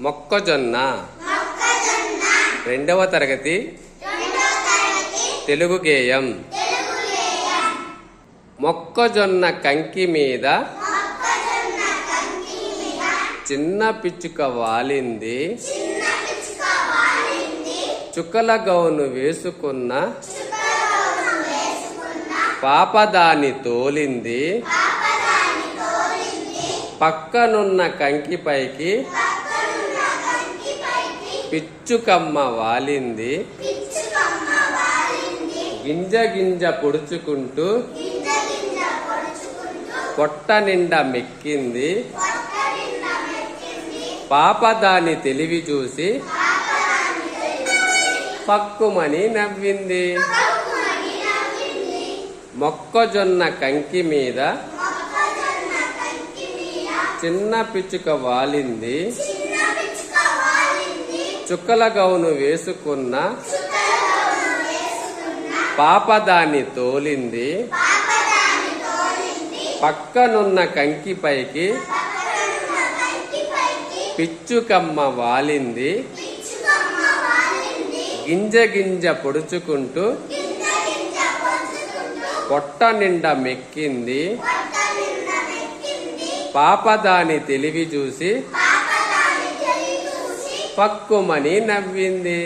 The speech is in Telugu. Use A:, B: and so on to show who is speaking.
A: మొక్కజొన్న. రెండవ తరగతి. తెలుగు గేయం. మొక్కజొన్న కంకి మీద చిన్న పిచ్చుక వాలింది. చుక్కల గౌను వేసుకున్న పాప దాని తోలింది. పక్కనున్న కంకిపైకి పిచ్చుకమ్మ వాలింది. గింజ గింజ పొడుచుకుంటూ పొట్ట నిండా మెక్కింది. పాప దాని తెలివి చూసి పక్కుమని నవ్వింది. మొక్కజొన్న కంకి మీద చిన్న పిచ్చుక వాలింది. చుక్కల గౌను వేసుకున్న పాపదాన్ని తోలింది. పక్కనున్న కంకి పైకి పిచ్చుకమ్మ వాలింది. గింజ గింజ పొడుచుకుంటూ పొట్ట నిండా మెక్కింది. పాపదాని తెలివి చూసి పక్కుమని నవ్వింది.